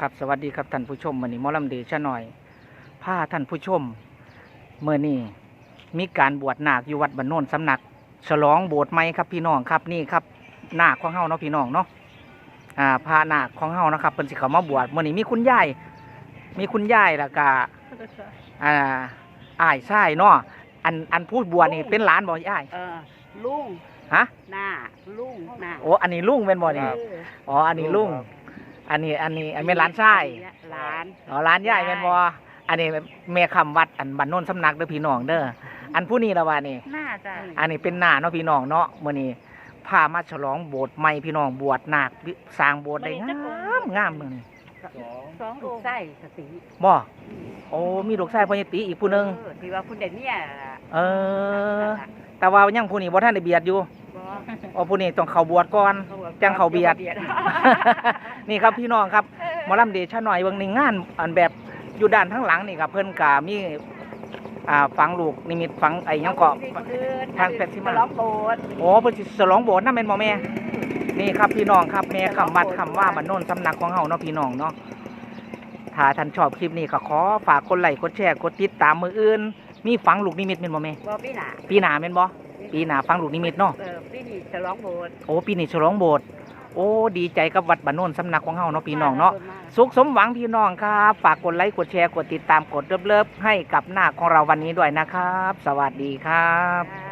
ครับสวัสดีครับท่านผู้ชมวันนี้หมอลำเดชะหน่อยพาท่านผู้ชมเมื่อนี้มีการบวชนาคอยู่วัดบ้านโนนสำนัก ฉลองโบสถ์ใหม่ครับพี่น้องครับนี่ครับนาคของเฮาเนาะพี่น้องเนาะอ่าพานาคของเฮานะครับเพิ่นสิเขามาบวชเมื่อนี้มีคุณยายมีคุณยายแล้วก็อ่าอ้ายชายเนาะอันอันผู้บวชนี่เป็นหลานบ่อ้ายเออลุงฮะหน้าลุงหน้าโอ้อันนี้ลุงเป็นบ่นี่เอออ๋ออันนี้ลุง อันนี้อันนี้อันเป็นหลานชายหลานอ๋อร้านย่ายแม่นบ่อันนี้แม่คำวัดอันบ้านโนนสำนักเด้อพี่น้องเด้ออันผู้นี้ละว่านี่หน้าจ้ะอันนี้เป็นหน้าเนาะพี่น้องเนาะมื้อนี้พามาฉลองโบสถ์ใหม่พี่น้องบวชนาคสร้างโบสถ์ได้งามงามมื้อนี้สองลูกไส้สติบ่โอ้มีลูกชายพ่อใหญ่ติอีกผู้หนึงเออที่ว่าคุณเด่นเนี่ยล่ะเออ แต่ว่ายังผู้นี้บ่ทันได้เบียดอยู่บ่ อ๋อผู้นี้ต้องเข้าบวชก่อนจังเขาเบียด นี่ครับพี่น้องครับหมอลำเดชะหน่อยเบิ่งในงานอันแบบอยู่ด้านทั้างหลังนี่ครับเพิ่นกามีอ่าฝังลูกนิมิตฝังไอ้หยังเกาะทางเป็ดที่มาร้องโบสถ์โอ้เพิ่นสิฉลองโบสถ์นำแม่นบ่แม่ นี่ครับพี่น้องครับแม่คำวัดคำว่าบ้านโน่นสำนักของเฮาเนาะพี่น้องเนาะถ้าท่านชอบคลิปนี้ก็ขอฝากกดไลค์กดแชร์กดติดตามมืออื่น มีฝังลูกนิมิตแม่นบ่แม่บ่พี่หน้าปีหน้าแม่นบ่ ปีหน้าฝังลูกนิมิตเนาะเออพี่นี่จะร้องโบสถ์โอ้ปีนี้ฉลองโบสถ์โอ้ดีใจกับวัดบ้านโน่นสำนักของเฮาเนาะพี่น้องเนาะสุขสมหวังพี่น้องครับฝากกดไลค์กดแชร์กดติดตามกดเลิฟๆให้กับหน้าของเราวันนี้ด้วยนะครับ สวัสดีครับอ่า